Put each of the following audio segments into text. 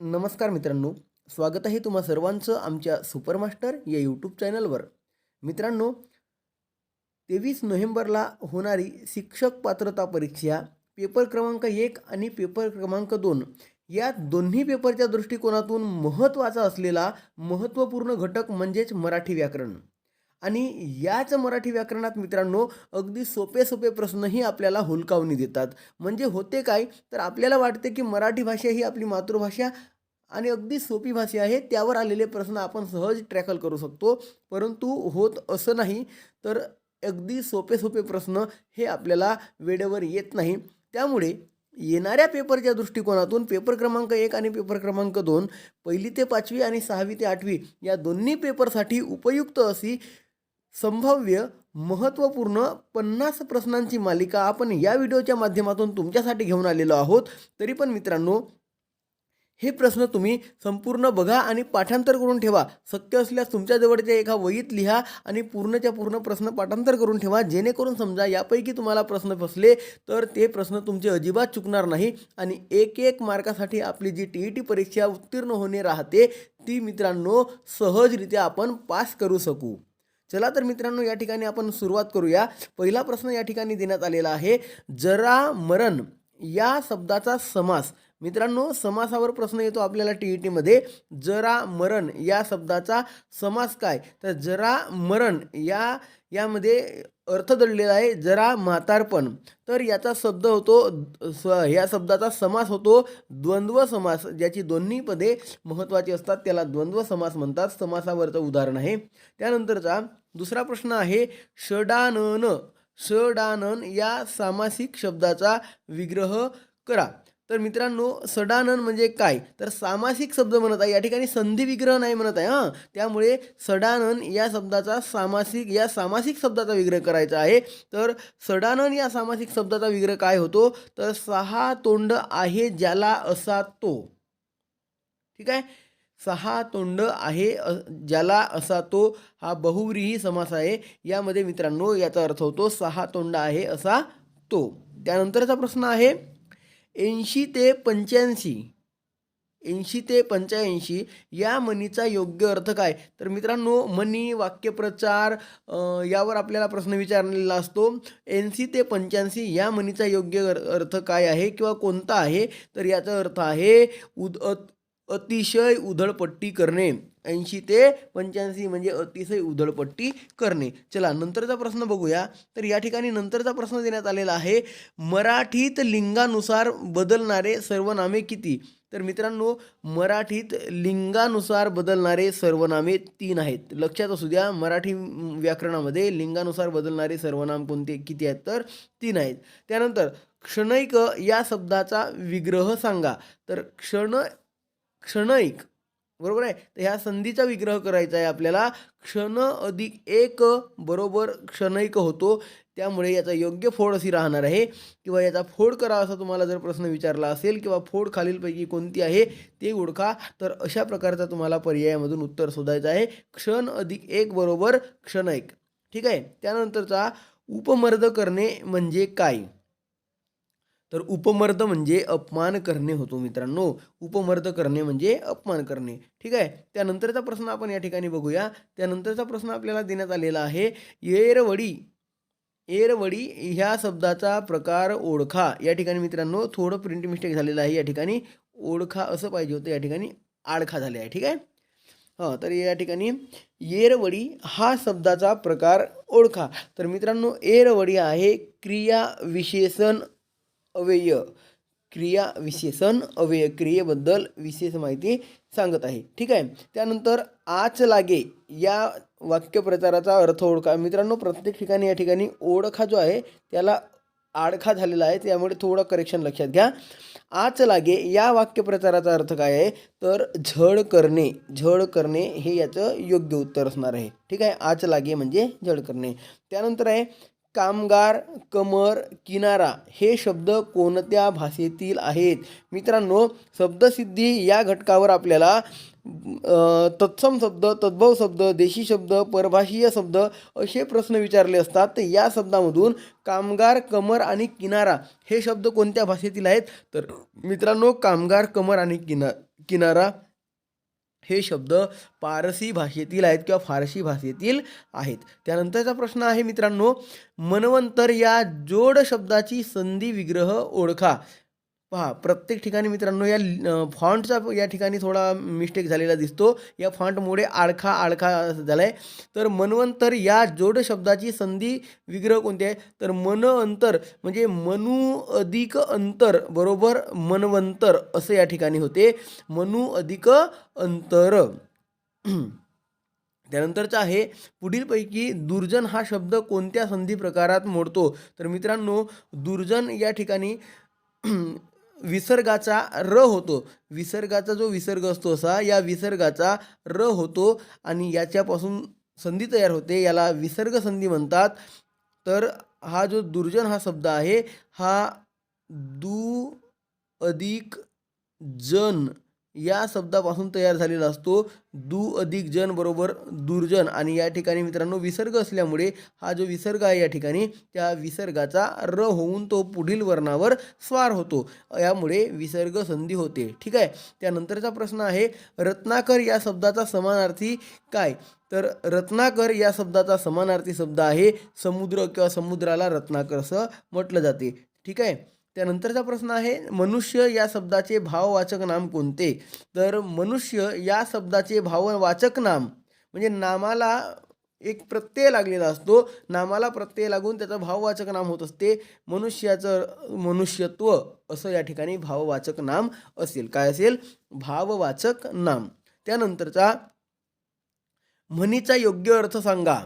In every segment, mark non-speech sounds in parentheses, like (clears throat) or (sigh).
नमस्कार मित्रांनो स्वागत आहे तुम्हा सर्वांचं आमच्या सुपरमास्टर या यूट्यूब चॅनलवर. मित्रांनो तेवीस नोव्हेंबरला होणारी शिक्षक पात्रता परीक्षा पेपर क्रमांक एक आणि पेपर क्रमांक दोन या दोन्ही पेपरच्या दृष्टिकोनातून महत्त्वाचा असलेला महत्त्वपूर्ण घटक म्हणजेच मराठी व्याकरण. आणि याच मराठी व्याकरणात मित्रांनो अगदी सोपे सोपे प्रश्नही आपल्याला हुलकावणी देतात. म्हणजे होते काय? तर आपल्याला वाटते की मराठी भाषा ही आपली मातृभाषा आणि अगदी सोपी भाषा आहे त्यावर आलेले प्रश्न आपण सहज ट्रॅकल करू शकतो. परंतु होत असं नाही तर अगदी सोपे सोपे प्रश्न हे आपल्याला वेळेवर येत नाही. त्यामुळे येणाऱ्या पेपरच्या दृष्टिकोनातून पेपर क्रमांक एक आणि पेपर क्रमांक दोन पहिली ते पाचवी आणि सहावी ते आठवी या दोन्ही पेपरसाठी उपयुक्त अशी संभाव्य महत्त्वपूर्ण पन्नास प्रश्नांची मालिका आपण या व्हिडिओच्या माध्यमातून तुमच्यासाठी घेऊन आलेलो आहोत. तरी पण मित्रांनो हे प्रश्न तुम्ही संपूर्ण बघा आणि पाठांतर करून ठेवा. शक्य असल्यास तुमच्याजवळच्या एका वहीत लिहा आणि पूर्णच्या पूर्ण प्रश्न पाठांतर करून ठेवा. जेणेकरून समजा यापैकी तुम्हाला प्रश्न फसले तर ते प्रश्न तुमचे अजिबात चुकणार नाही आणि एक एक मार्कासाठी आपली जी टी ई टी परीक्षा उत्तीर्ण होणे राहते ती मित्रांनो सहजरित्या आपण पास करू शकू. चला तर मित्रांनो या ठिकाणी आपण सुरुवात करूया. पहिला प्रश्न या ठिकाणी देण्यात आलेला आहे जरा मरण या शब्दाचा समास. मित्रांनो समासावर प्रश्न येतो आपल्याला टी ई टीमध्ये जरा मरण या शब्दाचा समास काय? तर जरा मरण या यामध्ये अर्थ दडलेला आहे जरा म्हातारपण. तर याचा शब्द होतो स या शब्दाचा समास होतो द्वंद्व समास ज्याची दोन्ही पदे महत्त्वाची असतात त्याला द्वंद्व समास म्हणतात. समासावरचं उदाहरण आहे. त्यानंतरचा दुसरा प्रश्न आहे षडानन षडानन या सामासिक शब्दाचा विग्रह करा. तर मित्रांनो सडानन म्हणजे काय? तर सामासिक शब्द म्हणत आहे. या ठिकाणी संधी विग्रह नाही म्हणत आहे हां. त्यामुळे सडानन या शब्दाचा सामासिक या सामासिक शब्दाचा विग्रह करायचा आहे. तर सडानन या सामासिक शब्दाचा विग्रह काय होतो? तर सहा तोंड आहे ज्याला असा तो. ठीक आहे? सहा तोंड आहे ज्याला असा तो. हा बहुव्रीही समास आहे. यामध्ये मित्रांनो याचा अर्थ होतो सहा तोंड आहे असा तो. त्यानंतरचा प्रश्न आहे ऐंशी ते पंच्याऐंशी. ऐंशी ते पंच्याऐंशी या म्हणीचा योग्य अर्थ काय? तर मित्रांनो म्हणी वाक्यप्रचार यावर आपल्याला प्रश्न विचारलेला असतो. ऐंशी ते पंच्याऐंशी या म्हणीचा योग्य अर्थ काय आहे किंवा कोणता आहे? तर याचा अर्थ आहे उद अतिशय उधळपट्टी करणे. ऐंशी ते पंच्याऐंशी म्हणजे अतिशय उधळपट्टी करणे. चला नंतरचा प्रश्न बघूया. तर या ठिकाणी नंतरचा प्रश्न देण्यात आलेला आहे. मराठीत लिंगानुसार बदलणारे सर्वनामे किती? तर मित्रांनो मराठीत लिंगानुसार बदलणारे सर्वनामे तीन आहेत. लक्षात असू द्या मराठी व्याकरणामध्ये लिंगानुसार बदलणारे सर्वनाम कोणते? किती आहेत? तर तीन आहेत. त्यानंतर क्षणैक या शब्दाचा विग्रह सांगा. तर क्षण क्षणैक बरोबर आहे? तर ह्या संधीचा विग्रह करायचा आहे आपल्याला. क्षण अधिक एक बरोबर क्षणैक होतो. त्यामुळे याचा योग्य फोड अशी राहणार आहे. किंवा याचा फोड करा असा तुम्हाला जर प्रश्न विचारला असेल किंवा फोड खालीलपैकी कोणती आहे ते ओळखा. तर अशा प्रकारचा तुम्हाला पर्यायामधून उत्तर शोधायचं आहे. क्षण अधिक एक बरोबर क्षणैक ठीक आहे? त्यानंतरचा उपमर्द करणे म्हणजे काय? तर उपमर्द म्हणजे अपमान करणे होतो मित्रांनो. उपमर्द करणे म्हणजे अपमान करणे. ठीक आहे? त्यानंतरचा प्रश्न आपण या ठिकाणी बघूया. त्यानंतरचा प्रश्न आपल्याला देण्यात आलेला आहे येरवडी. एरवडी ह्या शब्दाचा प्रकार ओळखा. या ठिकाणी मित्रांनो थोडं प्रिंट मिस्टेक झालेलं आहे. या ठिकाणी ओळखा असं पाहिजे होतं. या ठिकाणी आडखा झाले आहे. ठीक आहे? हां तर या ठिकाणी येरवडी हा शब्दाचा प्रकार ओळखा. तर मित्रांनो एरवडी आहे क्रिया विशेषण अव्यय क्रिया विशेषण अव्यय क्रियेबद्दल विशेष माहिती सांगत आहे. ठीक आहे? त्यानंतर आच लागे या वाक्यप्रचाराचा अर्थ ओळखा. मित्रांनो प्रत्येक ठिकाणी या ठिकाणी ओळखा जो आहे त्याला आडखा झालेला आहे. त्यामुळे थोडं करेक्शन लक्षात घ्या. आच लागे या वाक्यप्रचाराचा अर्थ काय आहे? तर झड करणे. झड करणे हे याचं योग्य उत्तर असणार आहे. ठीक आहे? आच लागे म्हणजे झड करणे. त्यानंतर आहे कामगार कमर किनारा हे शब्द कोणत्या भाषेतील आहेत? मित्रांनो शब्दसिद्धी या घटकावर आपल्याला तत्सम शब्द तद्भव शब्द देशी शब्द परभाषीय शब्द असे प्रश्न विचारले असतात. तर या शब्दामधून कामगार कमर आणि किनारा हे शब्द कोणत्या भाषेतील आहेत? तर मित्रांनो कामगार कमर आणि किना किनारा हे शब्द पारसी भाषेतील आहेत किंवा फारसी भाषेतील आहेत. त्यानंतरचा प्रश्न आहे मित्रांनो मनवंतर या जोड शब्दाची संधी विग्रह ओळखा. पहा प्रत्येक ठिकाणी मित्रांनो या फॉन्टचा या ठिकाणी थोडा मिस्टेक झालेला दिसतो. या फॉन्टमुळे आळखा आळखा झाला आहे तर मनवंतर या जोड शब्दाची संधी विग्रह कोणते आहे? तर मन अंतर म्हणजे मनु अधिक अंतर बरोबर मनवंतर असं या ठिकाणी होते. मनु अधिक अंतर. (clears throat) त्यानंतरचा आहे पुढीलपैकी दुर्जन हा शब्द कोणत्या संधी प्रकारात मोडतो? तर मित्रांनो दुर्जन या ठिकाणी (clears throat) विसर्गाचा र होतो. विसर्गाचा जो विसर्ग असतो असा या विसर्गाचा र होतो आणि याच्यापासून संधी तयार होते. याला विसर्ग संधी म्हणतात. तर हा जो दुर्जन हा शब्द आहे हा दु अधिक जन या शब्दापासून तयार झालेला असतो. दु अधिक जन बरोबर दुर्जन. आणि या ठिकाणी मित्रांनो विसर्ग असल्यामुळे हा जो विसर्ग आहे या ठिकाणी त्या विसर्गाचा र होऊन तो पुढील वर्णावर स्वार होतो. यामुळे विसर्ग संधी होते. ठीक आहे? त्यानंतरचा प्रश्न आहे रत्नाकर या शब्दाचा समानार्थी काय? तर रत्नाकर या शब्दाचा समानार्थी शब्द आहे समुद्र किंवा समुद्राला रत्नाकर असं म्हटलं जाते. ठीक आहे? त्यानंतरचा प्रश्न आहे मनुष्य या शब्दाचे भाववाचक नाम कोणते? तर मनुष्य या शब्दाचे भाववाचक नाम म्हणजे नामाला एक प्रत्यय लागलेला असतो. नामाला प्रत्यय लागून त्याचं भाववाचक नाम होत असते. मनुष्याचं मनुष्यत्व असं या ठिकाणी भाववाचक नाम असेल. काय असेल? भाववाचक नाम. त्यानंतरचा म्हणीचा योग्य अर्थ सांगा.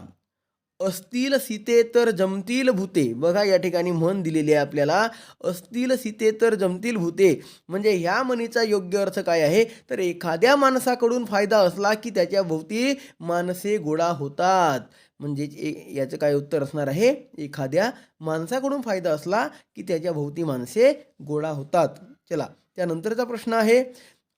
असतील सीते तर जमतील भूते. बघा या ठिकाणी म्हण दिलेली आहे आपल्याला. असतील सीते तर जमतील भूते. म्हणजे ह्या म्हणीचा योग्य अर्थ काय आहे? तर एखाद्या माणसाकडून फायदा असला की त्याच्या भोवती माणसे गोळा होतात. म्हणजे ए- याचं काय उत्तर असणार आहे? एखाद्या माणसाकडून फायदा असला की त्याच्या भोवती माणसे गोळा होतात. चला त्यानंतरचा प्रश्न आहे.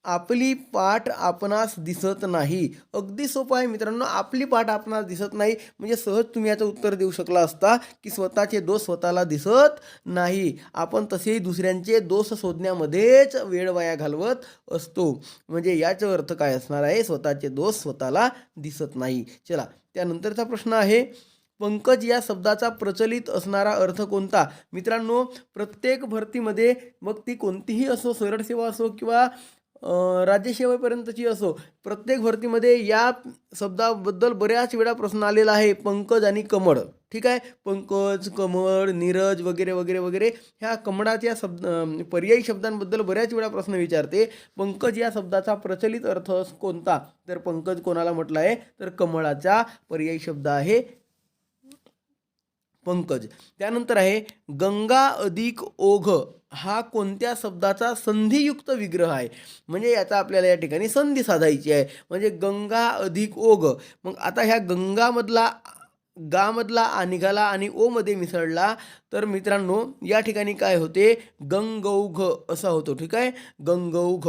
आपली पाठ आपणास दिसत नाही. अगदी सोपं आहे मित्रांनो आपली पाठ आपणास दिसत नाही. म्हणजे सहज तुम्ही याचं उत्तर देऊ शकला असता की स्वतःचे दोष स्वतःला दिसत नाही. आपण तसेही दुसऱ्यांचे दोष शोधण्यामध्येच वेळ वाया घालवत असतो. म्हणजे याचा अर्थ काय असणार आहे? स्वतःचे दोष स्वतःला दिसत नाही. चला त्यानंतरचा प्रश्न आहे. पंकज या शब्दाचा प्रचलित असणारा अर्थ कोणता? मित्रांनो प्रत्येक भरतीमध्ये मग ती कोणतीही असो सरळ सेवा असो किंवा राज्यसेवेपर्यंतची असो प्रत्येक भरतीमध्ये या शब्दाबद्दल बऱ्याच वेळा प्रश्न आलेला आहे पंकज आणि कमळ. ठीक आहे? पंकज कमळ नीरज वगैरे वगैरे वगैरे ह्या कमळाच्या शब्द पर्यायी शब्दांबद्दल बऱ्याच वेळा प्रश्न विचारते. पंकज या शब्दाचा प्रचलित अर्थ कोणता? तर पंकज कोणाला म्हटलं आहे तर कमळाचा पर्यायी शब्द आहे पंकज. त्यानंतर आहे गंगा अधिक ओघ. हा कोणत्या शब्दाचा संधियुक्त विग्रह आहे? म्हणजे याचा आपल्याला या ठिकाणी संधी साधायची आहे. म्हणजे गंगा अधिक ओघ. मग आता ह्या गंगामधला गामधला निघाला आणि ओमध्ये मिसळला तर मित्रांनो या ठिकाणी काय होते? गंगौघ असा होतो ठीक आहे? गंगौघ.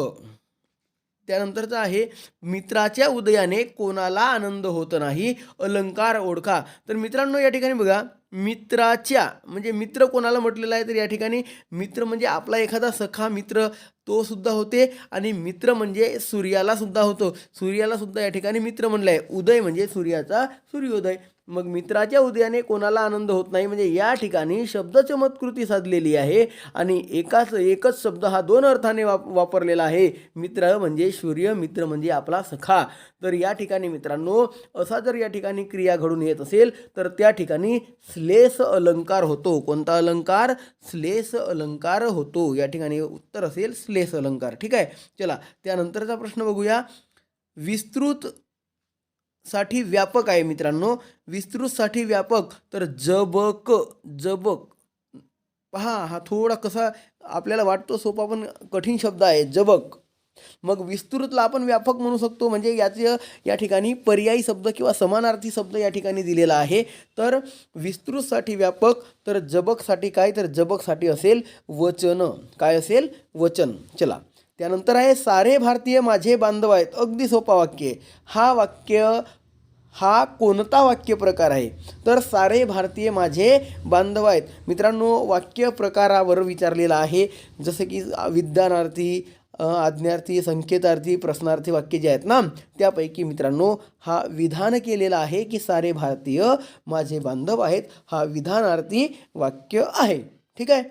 त्यानंतरचं आहे मित्राच्या उदयाने कोणाला आनंद होत नाही? अलंकार ओळखा. तर मित्रांनो या ठिकाणी बघा मित्राच्या म्हणजे मित्र कोणाला म्हटलेला आहे तर या ठिकाणी मित्र म्हणजे आपला एखादा सखा मित्र तो सुद्धा होते आणि मित्र म्हणजे सूर्याला सुद्धा होतो. सूर्याला सुद्धा या ठिकाणी मित्र म्हणलं आहे उदय म्हणजे सूर्याचा सूर्योदय. मग मित्राच्या उदयाने कोणाला आनंद होत नाही? म्हणजे या ठिकाणी शब्द चमत्कृती साधलेली आहे आणि एकाच एकच शब्द हा दोन अर्थाने वाप वापरलेला आहे. मित्र म्हणजे सूर्य मित्र म्हणजे आपला सखा. तर या ठिकाणी मित्रांनो असा जर या ठिकाणी क्रिया घडून येत असेल तर त्या ठिकाणी श्लेष अलंकार होतो. कोणता अलंकार? श्लेष अलंकार होतो. या ठिकाणी उत्तर असेल श्लेष अलंकार. ठीक आहे? चला त्यानंतरचा प्रश्न बघूया. विस्तृत साठी व्यापक आहे मित्रांनो. विस्तृतसाठी व्यापक. तर जबक जबक. पहा हा थोडा कसा आपल्याला वाटतो सोपा पण कठीण शब्द आहे. जबक. मग विस्तृतला आपण व्यापक म्हणू शकतो म्हणजे याचे या ठिकाणी पर्यायी शब्द किंवा समानार्थी शब्द या ठिकाणी दिलेला आहे. तर विस्तृतसाठी व्यापक तर जबकसाठी काय? तर जबकसाठी असेल वचन. काय असेल? वचन. चला. त्यानंतर आहे सारे भारतीय माझे बांधव आहेत. अगदी सोपा वाक्य हा वाक्य हा कोणता वाक्य प्रकार आहे? तर सारे भारतीय माझे बांधव आहेत. मित्रांनो वाक्य प्रकारावर विचारलेला आहे. जसं की विद्यानार्थी आज्ञार्थी संकेतार्थी प्रश्नार्थी वाक्य जे आहेत ना त्यापैकी मित्रांनो हा विधान केलेला आहे की सारे भारतीय माझे बांधव आहेत. हा विधानार्थी वाक्य आहे. ठीक आहे?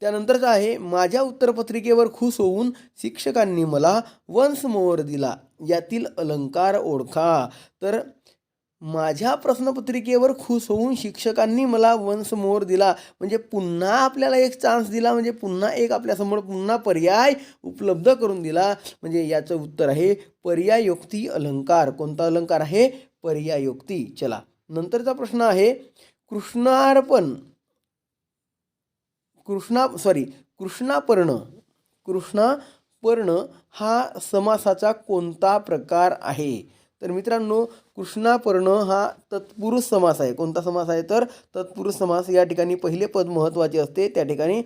त्यानंतरचं आहे माझ्या उत्तरपत्रिकेवर खुश होऊन शिक्षकांनी मला वन्स मोर दिला. यातील अलंकार ओळखा. तर माझ्या प्रश्नपत्रिकेवर खुश होऊन शिक्षकांनी मला वन्स मोर दिला. म्हणजे पुन्हा आपल्याला एक चान्स दिला म्हणजे पुन्हा एक आपल्यासमोर पुन्हा पर्याय उपलब्ध करून दिला. म्हणजे याचं उत्तर आहे पर्यायोक्ती अलंकार. कोणता अलंकार आहे? पर्यायोक्ती. चला नंतरचा प्रश्न आहे कृष्णार्पण. कृष्णा सॉरी कृष्णापर्ण कृष्णापर्ण हा समासाचा कोणता प्रकार आहे? तर मित्रांनो कृष्णापर्ण हा तत्पुरुष समास आहे. कोणता समास आहे? तर तत्पुरुष समास या ठिकाणी पहिले पद महत्त्वाचे असते. त्या ठिकाणी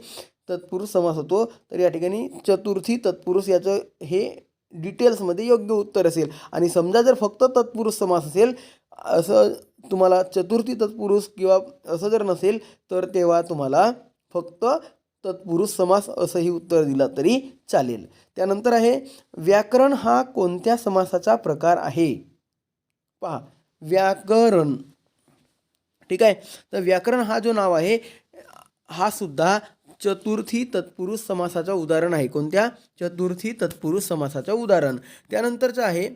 तत्पुरुष समास होतो. तर या ठिकाणी चतुर्थी तत्पुरुष याचं हे डिटेल्समध्ये योग्य उत्तर असेल. आणि समजा जर फक्त तत्पुरुष समास असेल असं तुम्हाला चतुर्थी तत्पुरुष किंवा असं जर नसेल तर तेव्हा तुम्हाला फक्त तत्पुरुष समास असंही उत्तर दिलं तरी चालेल. त्यानंतर आहे व्याकरण हा कोणत्या समासाचा प्रकार आहे? पहा व्याकरण. ठीक आहे? तर व्याकरण हा जो नाव आहे हा सुद्धा चतुर्थी तत्पुरुष समासाचं उदाहरण आहे. कोणत्या? चतुर्थी तत्पुरुष समासाचं उदाहरण. त्यानंतरचं आहे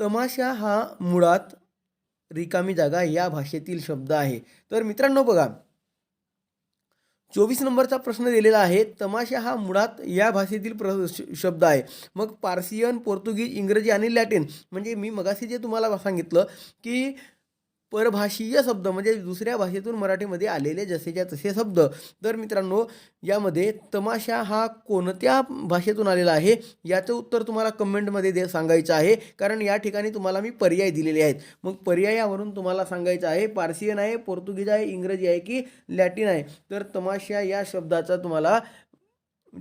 तमाशा हा मुळात रिकामी जागा या भाषेतील शब्द आहे. तर मित्रांनो बघा चोवीस नंबरचा प्रश्न दिलेला आहे. तमाशा हा मुळात या भाषेतील प्र श- शब्द आहे. मग पार्सियन पोर्तुगीज इंग्रजी आणि लॅटिन म्हणजे मी मगाशी जे तुम्हाला सांगितलं की परभाषीय शब्द म्हणजे दुसऱ्या भाषेतून मराठीमध्ये आलेले जसेच्या तसे शब्द. तर मित्रांनो यामध्ये तमाशा हा कोणत्या भाषेतून आलेला आहे? याचं उत्तर तुम्हाला कमेंटमध्ये दे सांगायचं आहे. कारण या ठिकाणी तुम्हाला मी पर्याय दिलेले आहेत. मग पर्यायावरून तुम्हाला सांगायचं आहे पार्सियन आहे पोर्तुगीज आहे इंग्रजी आहे की लॅटिन आहे? तर तमाशा या शब्दाचा तुम्हाला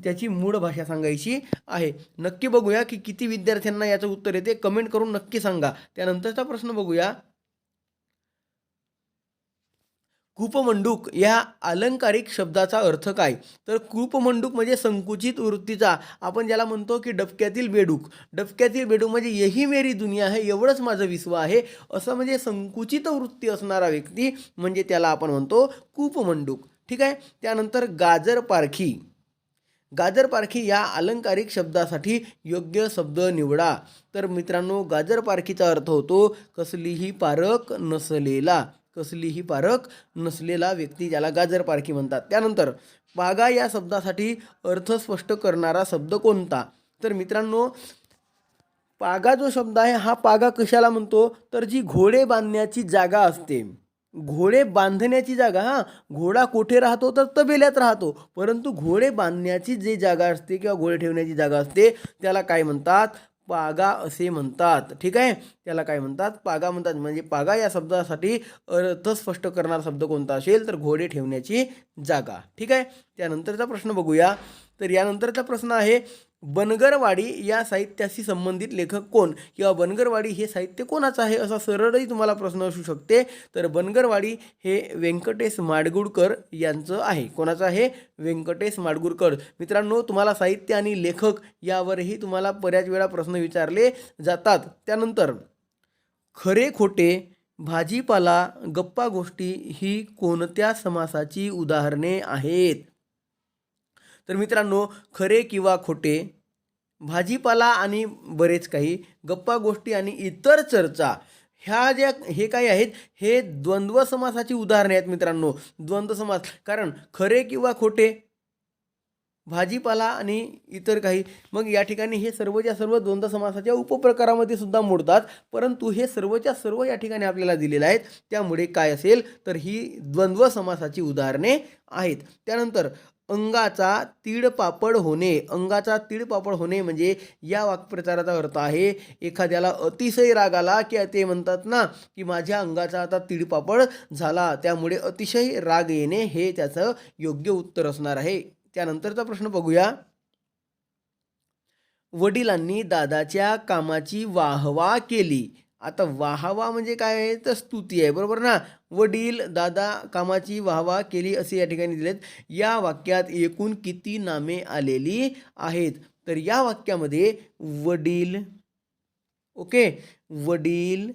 त्याची मूळ भाषा सांगायची आहे. नक्की बघूया की किती विद्यार्थ्यांना याचं उत्तर येते. कमेंट करून नक्की सांगा. त्यानंतरचा प्रश्न बघूया. कूपमंडूक या अलंकारिक शब्दाचा अर्थ काय? तर कूपमंडूक म्हणजे संकुचित वृत्तीचा आपण ज्याला म्हणतो की डबक्यातील बेडूक. डबक्यातील बेडूक म्हणजे यही मेरी दुनिया आहे एवढंच माझं विश्व आहे. असं म्हणजे संकुचित वृत्ती असणारा व्यक्ती म्हणजे त्याला आपण म्हणतो कूपमंडूक. ठीक आहे? त्यानंतर गाजर पारखी. गाजर पारखी या अलंकारिक शब्दासाठी योग्य शब्द निवडा. तर मित्रांनो गाजर पारखीचा अर्थ होतो कसलीही पारख नसलेला. कसलीही पारख नसलेला व्यक्ती ज्याला गाजर पारखी म्हणतात. त्यानंतर पागा या शब्दासाठी अर्थ स्पष्ट करणारा शब्द कोणता? तर मित्रांनो पागा जो शब्द आहे हा पागा कशाला म्हणतो? तर जी घोडे बांधण्याची जागा असते. घोडे बांधण्याची जागा हा घोडा कुठे राहतो? तर तबेल्यात राहतो. परंतु घोडे बांधण्याची जी जागा असते किंवा घोडे ठेवण्याची जागा असते त्याला काय म्हणतात? पागा असे म्हणतात. ठीक आहे? त्याला काय म्हणतात? पागा म्हणतात. म्हणजे पागा या शब्दासाठी अर्थ स्पष्ट करणारा शब्द कोणता असेल? तर घोडे ठेवण्याची जागा. ठीक आहे? त्यानंतरचा प्रश्न बघूया. तर यानंतरचा प्रश्न आहे बनगरवाडी या साहित्याशी संबंधित लेखक कोण? किंवा बनगरवाडी हे साहित्य कोणाचं आहे? असा सरळही तुम्हाला प्रश्न असू शकते. तर बनगरवाडी हे व्यंकटेश माडगुडकर यांचं आहे. कोणाचं आहे? व्यंकटेश माडगुडकर. मित्रांनो तुम्हाला साहित्य आणि लेखक यावरही तुम्हाला बऱ्याच वेळा प्रश्न विचारले जातात. त्यानंतर खरे खोटे भाजीपाला गप्पा गोष्टी ही कोणत्या समासाची उदाहरणे आहेत? तर मित्रांनो खरे किंवा खोटे भाजीपाला आणि बरेच काही गप्पा गोष्टी आणि इतर चर्चा ह्या ज्या हे काय आहेत हे द्वंद्व समासाची उदाहरणे आहेत मित्रांनो. द्वंद्व समास कारण खरे किंवा खोटे भाजीपाला आणि इतर काही मग या ठिकाणी हे सर्वच्या सर्व द्वंद्व समासाच्या उपप्रकारामध्ये सुद्धा मोडतात परंतु हे सर्वच्या सर्व या ठिकाणी आपल्याला दिलेलं आहेत. त्यामुळे काय असेल तर ही द्वंद्व समासाची उदाहरणे आहेत. त्यानंतर अंगाचा तीळपापड होणे अंगाचा तीळपापड होणे म्हणजे या वाक्प्रचाराचा अर्थ आहे. एखाद्याला अतिशय राग आला की ते म्हणतात ना की माझ्या अंगाचा आता तीळपापड झाला त्यामुळे अतिशय राग येणे हे त्याचं योग्य उत्तर असणार आहे. त्यानंतरचा प्रश्न बघूया. वडिलांनी दादाच्या कामाची वाहवा केली. आता वाहवा म्हणजे काय आहे? तर स्तुती आहे बरोबर ना? वडील दादा कामाची वाहवा केली असे या ठिकाणी दिलेत. या वाक्यात एकूण किती नामे आलेली आहेत? तर या वाक्यामध्ये वडील ओके? वडील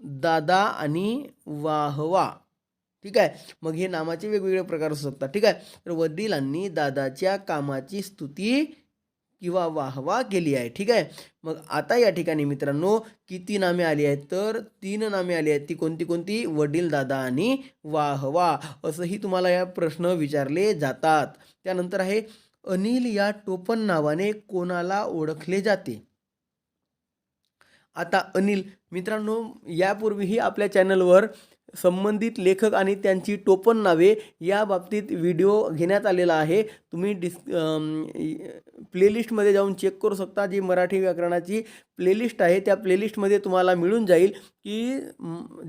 दादा आणि वाहवा. ठीक आहे? मग हे नामाचे वेगवेगळे प्रकार असू शकतात. ठीक आहे? तर वडिलांनी दादाच्या कामाची स्तुती किंवा वाहवा केली आहे. ठीक आहे? मग आता या ठिकाणी मित्रांनो किती नामे आली आहेत? तर तीन नामे आली आहेत. ती कोणती कोणती? वडील दादा आणि वाहवा. असंही तुम्हाला या प्रश्न विचारले जातात. त्यानंतर आहे अनिल या टोपण नावाने कोणाला ओळखले जाते? आता अनिल मित्रांनो यापूर्वीही आपल्या चॅनलवर संबंधित लेखक आणि त्यांची टोपण नावे या बाबतीत व्हिडिओ घेण्यात आलेला आहे. तुम्ही डिस् प्लेलिस्टमध्ये जाऊन चेक करू शकता. जी मराठी व्याकरणाची प्लेलिस्ट आहे त्या प्लेलिस्टमध्ये तुम्हाला मिळून जाईल की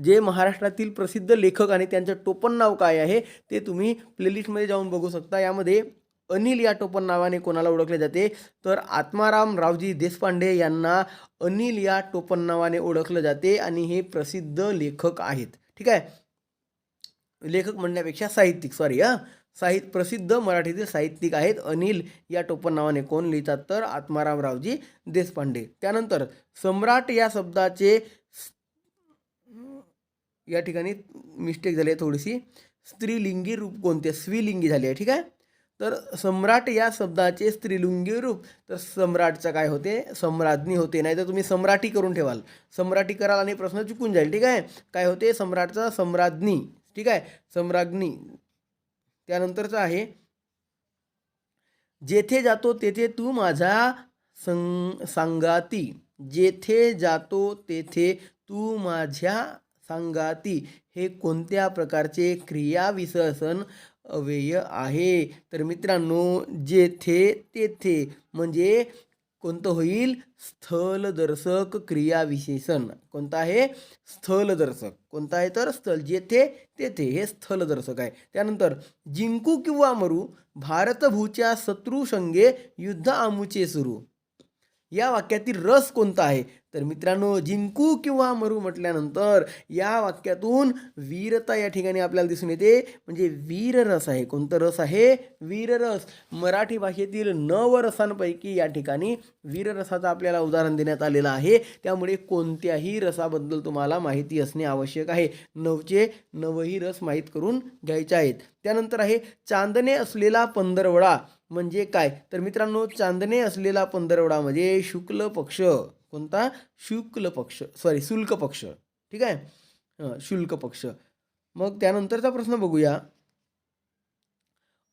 जे महाराष्ट्रातील प्रसिद्ध लेखक आणि त्यांचं टोपण नाव काय आहे ते तुम्ही प्लेलिस्टमध्ये जाऊन बघू शकता. यामध्ये अनिल या टोपण नावाने कोणाला ओळखले जाते? तर आत्माराम रावजी देशपांडे यांना अनिल या टोपण नावाने ओळखलं जाते आणि हे प्रसिद्ध लेखक आहेत. ठीक आहे? लेखक म्हणण्यापेक्षा साहित्यिक सॉरी हां. साहित्य प्रसिद्ध मराठीतील साहित्यिक आहेत. अनिल या टोपण नावाने कोण लिहितात तर आत्माराम रावजी देशपांडे. त्यानंतर सम्राट या शब्दाचे या ठिकाणी मिस्टेक झाली आहे थोडीशी. स्त्रीलिंगी रूप कोणते? स्त्रीलिंगी झाली आहे. ठीक आहे? तर सम्राट या शब्दाचे स्त्रीलिंगी रूप. तर सम्राटचं काय होते? सम्राज्ञी होते. नाही तर तुम्ही सम्राटी करून ठेवाल. सम्राटी कराल आणि प्रश्न चुकून जाईल. ठीक आहे? काय होते? सम्राटचा सम्राज्ञी. ठीक आहे? सम्राज्ञी. त्यानंतरचं आहे जेथे जातो तेथे तू माझा संग सांगाती. जेथे जातो तेथे तू माझ्या सांगाती. हे कोणत्या प्रकारचे क्रियाविशेषण? अव्यय आहे. तर मित्रांनो जेथे तेथे म्हणजे कोणतं होईल? स्थलदर्शक क्रियाविशेषण. कोणतं आहे? स्थलदर्शक. कोणतं आहे तर? स्थल. जेथे तेथे हे स्थलदर्शक आहे. त्यानंतर जिंकू किंवा मरू भारतभूच्या शत्रुसंगे युद्ध आमुचे सुरू. या वाक्यातील रस कोणता आहे? तर मित्रांनो जिंकू किंवा मरू म्हटल्यानंतर या वाक्यातून वीरता या ठिकाणी आपल्याला दिसून येते. म्हणजे वीररस आहे. कोणतं रस आहे? वीररस. मराठी भाषेतील नव रसांपैकी या ठिकाणी वीररसाचं आपल्याला उदाहरण देण्यात आलेलं आहे. त्यामुळे कोणत्याही रसाबद्दल तुम्हाला माहिती असणे आवश्यक आहे. नवचे नवही रस माहीत करून घ्यायचे आहेत. त्यानंतर आहे चांदणे असलेला पंधरवडा. म्हणजे काय? तर मित्रांनो चांदणे असलेला पंधरवडा म्हणजे शुक्ल पक्ष. कोणता? शुक्ल पक्ष. सॉरी शुल्क पक्ष. ठीक आहे? शुल्क पक्ष. मग त्यानंतरचा प्रश्न बघूया.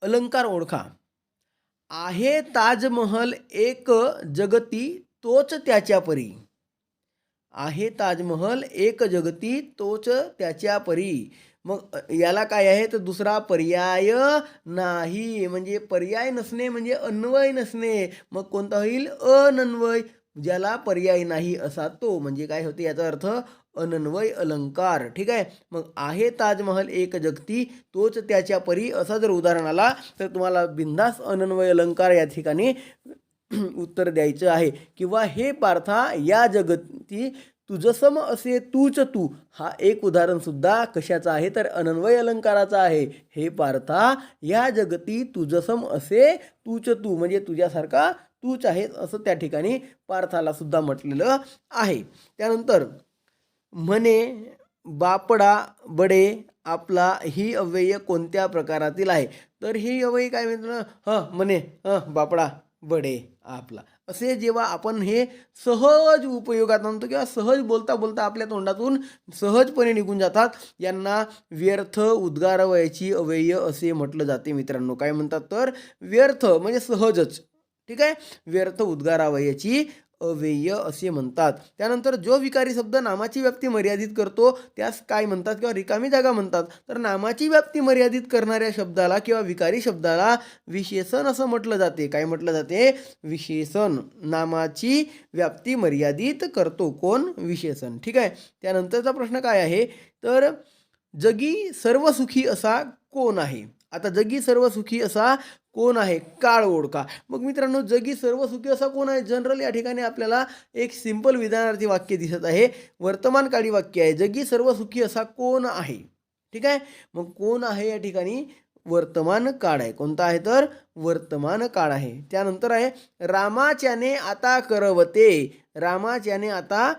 अलंकार ओळखा. आहे ताजमहल एक जगती तोच त्याच्या परी आहे ताजमहल एक जगती तोच त्याच्या परी मग याला काय आहे? तर दुसरा पर्याय नाही. म्हणजे पर्याय नसणे म्हणजे अन्वय नसणे. मग कोणता होईल? अनन्वय. ज्याला पर्याय नाही असा तो. म्हणजे काय होते? याचा अर्थ अनन्वय अलंकार. ठीक आहे? मग आहे ताजमहल एक जगती. तोच त्याच्या परी. असा जर उदाहरण आला तर तुम्हाला बिंदास अनन्वय अलंकार या ठिकाणी उत्तर द्यायचं आहे. किंवा हे पार्था या जगती तुझसम असे तूच तू. हा एक उदाहरण सुद्धा कशाचा आहे? तर अनन्वय अलंकाराचा आहे. हे पार्था या जगती तुझसम असे तूच तू. म्हणजे तुझ्यासारखा तूच आहे असं त्या ठिकाणी पार्थाला सुद्धा म्हटलेलं आहे. त्यानंतर म्हणे बापडा बडे आपला ही अव्यय कोणत्या प्रकारातील आहे? तर ही अव्यय काय म्हणतो हं म्हणे हं बापडा बडे आपला. असे जेव्हा आपण हे सहज उपयोगात आणतो किंवा सहज बोलता बोलता आपल्या तोंडातून सहजपणे निघून जातात यांना व्यर्थ उद्गारवयाची अव्यय असे म्हटलं जाते मित्रांनो. काय म्हणतात तर? व्यर्थ म्हणजे सहजच. ठीक आहे? व्यर्थ उद्गारावयाची अव्यय असे म्हणतात. त्यानंतर जो विकारी शब्द नामाची व्याप्ती मर्यादित करतो त्यास काय म्हणतात किंवा रिकामी जागा म्हणतात? तर नामाची व्याप्ती मर्यादित करणाऱ्या शब्दाला किंवा विकारी शब्दाला विशेषण असं म्हटलं जाते. काय म्हटलं जाते? विशेषण. नामाची व्याप्ती मर्यादित करतो. कोण? विशेषण. ठीक आहे? त्यानंतरचा प्रश्न काय आहे? तर जगी सर्व सुखी असा कोण आहे? आता जगी सर्व सुखी असा कोण आहे? काळ ओळखा मग मित्रांनो जगी सर्व सुखी असा कोण आहे? जनरल या ठिकाणी आपल्याला एक सिंपल विधानार्थी वाक्य दिसत आहे. वर्तमान काळी वाक्य आहे. जगी सर्व सुखी असा कोण आहे? ठीक आहे? मग कोण आहे या ठिकाणी? वर्तमान काळ आहे. कोणता आहे तर? वर्तमान काळ आहे. त्यानंतर आहे रामाच्याने आता करवते. रामाच्याने आता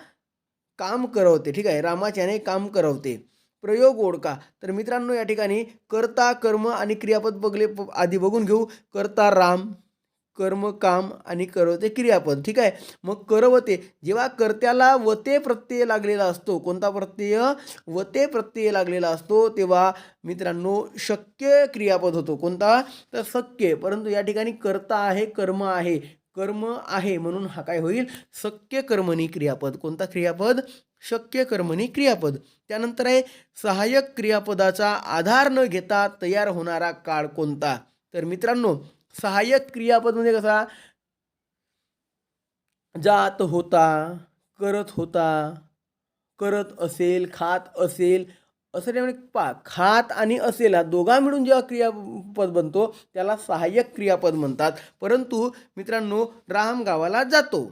काम करवते. ठीक आहे? रामाच्याने काम करवते. प्रयोग ओळखा. तर मित्रांनो या ठिकाणी कर्ता कर्म आणि क्रियापद बघले प- आधी बघून घेऊ. कर्ता राम कर्म काम आणि करवते क्रियापद. ठीक आहे? मग करवते जेव्हा कर्त्याला वते प्रत्यय लागलेला असतो कोणता प्रत्यय? वते प्रत्यय लागलेला असतो तेव्हा मित्रांनो शक्य क्रियापद होतो. कोणता? तर शक्य. परंतु या ठिकाणी कर्ता आहे कर्म आहे. कर्म आहे म्हणून हा काय होईल? शक्य कर्मणी क्रियापद. कोणता क्रियापद? शक्य कर्मणी क्रियापद. त्यानंतर आहे सहाय्यक क्रियापदाचा आधार न घेता तयार होणारा काळ कोणता? तर मित्रांनो सहाय्यक क्रियापद म्हणजे कसा? जात होता करत होता करत असेल खात असेल असं त्यामुळे पा खात आणि असेल हा दोघा मिळून जेव्हा क्रियापद बनतो त्याला सहाय्यक क्रियापद म्हणतात. परंतु मित्रांनो राम गावाला जातो.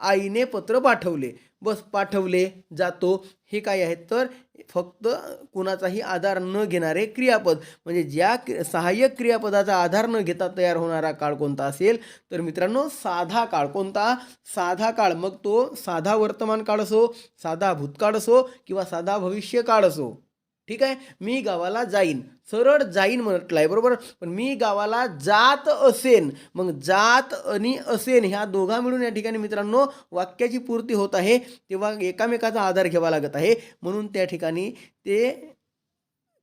आईने पत्र पाठवले. बस पाठवले जातो. हे काय आहे तर फक्त कुणाचाही आधार न घेणारे क्रियापद. म्हणजे ज्या क्रि- सहाय्यक क्रियापदाचा आधार न घेता तयार होणारा काळ कोणता असेल? तर मित्रांनो साधा काळ कोणता? साधा काळ मग तो साधा वर्तमान काळ असो साधा भूतकाळ असो किंवा साधा भविष्य काळ असो. ठीक आहे? मी गावाला जाईन. सरळ जाईन म्हटलं आहे बरोबर? पण मी गावाला जात असेन मग जात आणि असेन ह्या दोघा मिळून या ठिकाणी मित्रांनो वाक्याची पूर्ती होत आहे. तेव्हा एकामेकाचा आधार घ्यावा लागत आहे. म्हणून त्या ठिकाणी ते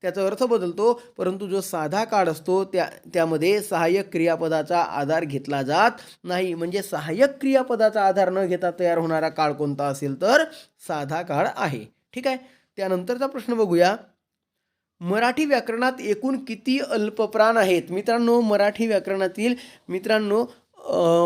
त्याचा अर्थ बदलतो. परंतु जो साधा काळ असतो त्या त्यामध्ये सहाय्यक क्रियापदाचा आधार घेतला जात नाही. म्हणजे सहाय्यक क्रियापदाचा आधार न घेता तयार होणारा काळ कोणता असेल तर साधा काळ आहे. ठीक आहे? त्यानंतरचा प्रश्न बघूया. मराठी व्याकरणात एकूण किती अल्पप्राण आहेत? मित्रांनो मराठी व्याकरणातील मित्रांनो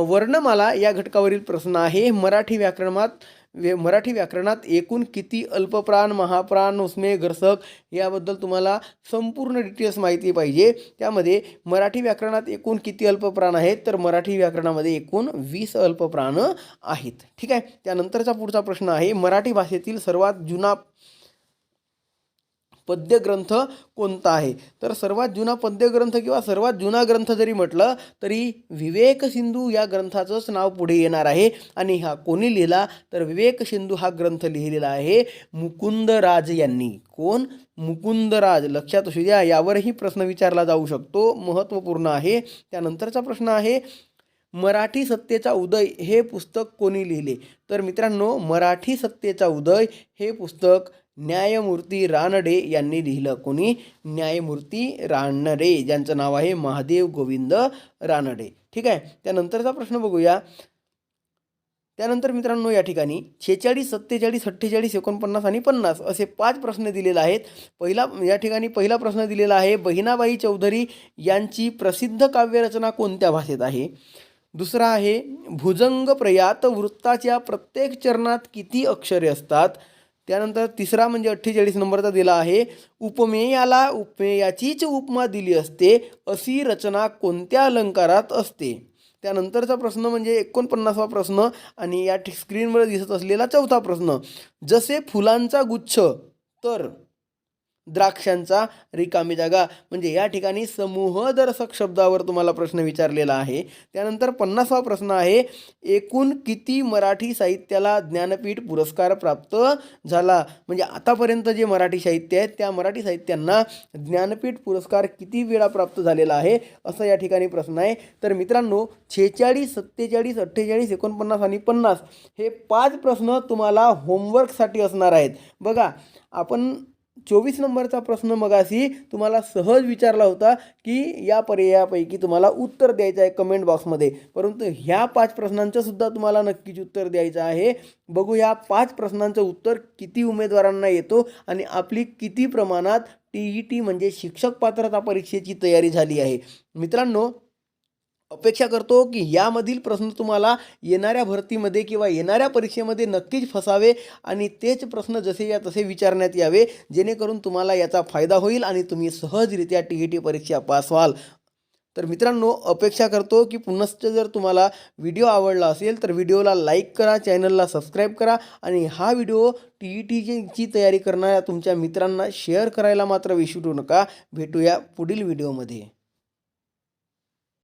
वर्णमाला या घटकावरील प्रश्न आहे. मराठी व्याकरणात वे मराठी व्याकरणात एकूण किती अल्पप्राण महाप्राण उस्मे घर्षक याबद्दल तुम्हाला संपूर्ण डिटेल्स माहिती पाहिजे. त्यामध्ये मराठी व्याकरणात एकूण किती अल्पप्राण आहेत? तर मराठी व्याकरणामध्ये एकूण वीस अल्पप्राण आहेत. ठीक आहे? त्यानंतरचा पुढचा प्रश्न आहे. मराठी भाषेतील सर्वात जुना पद्यग्रंथ कोणता आहे? तर सर्वात जुना पद्यग्रंथ किंवा सर्वात जुना ग्रंथ जरी म्हटलं तरी विवेक सिंधू या ग्रंथाचंच नाव पुढे येणार आहे. आणि हा कोणी लिहिला? तर विवेक सिंधू हा ग्रंथ लिहिलेला आहे मुकुंदराज यांनी. कोण? मुकुंदराज. लक्षात असू द्या यावरही प्रश्न विचारला जाऊ शकतो. महत्त्वपूर्ण आहे. त्यानंतरचा प्रश्न आहे मराठी सत्तेचा उदय हे पुस्तक कोणी लिहिले? तर मित्रांनो मराठी सत्तेचा उदय हे पुस्तक न्यायमूर्ती रानडे यांनी लिहिलं. कोणी? न्यायमूर्ती रानडे. ज्यांचं नाव आहे महादेव गोविंद रानडे. ठीक आहे? त्यानंतरचा प्रश्न बघूया. त्यानंतर मित्रांनो या ठिकाणी छेचाळीस सत्तेचाळीस अठ्ठेचाळीस एकोणपन्नास आणि पन्नास असे पाच प्रश्न दिलेले आहेत. पहिला या ठिकाणी पहिला प्रश्न दिलेला आहे बहिणाबाई चौधरी यांची प्रसिद्ध काव्यरचना कोणत्या भाषेत आहे? दुसरा आहे भुजंग प्रयात वृत्ताच्या प्रत्येक चरणात किती अक्षरे असतात? त्यानंतर तिसरा म्हणजे अठ्ठेचाळीस नंबरचा दिला आहे. उपमेयाला उपमेयाचीच उपमा दिली असते अशी रचना कोणत्या अलंकारात असते? त्यानंतरचा प्रश्न म्हणजे एकोणपन्नासवा प्रश्न आणि या स्क्रीनवर दिसत असलेला चौथा प्रश्न. जसे फुलांचा गुच्छ तर द्राक्षांचा रिकामी जागा. म्हणजे या ठिकाणी समूहदर्शक शब्दावर तुम्हाला प्रश्न विचारलेला आहे. त्यानंतर पन्नासावा प्रश्न आहे एकूण किती मराठी साहित्याला ज्ञानपीठ पुरस्कार प्राप्त झाला? म्हणजे आतापर्यंत जे मराठी साहित्य आहेत त्या मराठी साहित्यांना ज्ञानपीठ पुरस्कार किती वेळा प्राप्त झालेला आहे असं या ठिकाणी प्रश्न आहे. तर मित्रांनो छेचाळीस सत्तेचाळीस अठ्ठेचाळीस एकोणपन्नास आणि पन्नास हे पाच प्रश्न तुम्हाला होमवर्कसाठी असणार आहेत. बघा आपण चोवीस नंबरचा प्रश्न मगाशी तुम्हाला सहज विचारला होता की या पर्यायापैकी तुम्हाला उत्तर द्यायचं आहे कमेंट बॉक्समध्ये परंतु ह्या पाच प्रश्नांचं सुद्धा तुम्हाला नक्कीच उत्तर द्यायचं आहे. बघू या पाच प्रश्नांचं उत्तर किती उमेदवारांना येतो आणि आपली किती प्रमाणात टी ई टी म्हणजे शिक्षक पात्रता परीक्षेची तयारी झाली आहे. मित्रांनो अपेक्षा करतो की यामधील प्रश्न तुम्हाला येणाऱ्या भरतीमध्ये किंवा येणाऱ्या परीक्षेमध्ये नक्कीच फसावे आणि तेच प्रश्न जसे या तसे विचारण्यात यावे जेणेकरून तुम्हाला याचा फायदा होईल आणि तुम्ही सहजरित्या टी ई टी परीक्षा पास व्हाल. तर मित्रांनो अपेक्षा करतो की पुनश्च जर तुम्हाला व्हिडिओ आवडला असेल तर व्हिडिओला लाईक करा चॅनलला सबस्क्राईब करा आणि हा व्हिडिओ टी ई टीची तयारी करणाऱ्या तुमच्या मित्रांना शेअर करायला मात्र विसरू नका. भेटूया पुढील व्हिडिओमध्ये.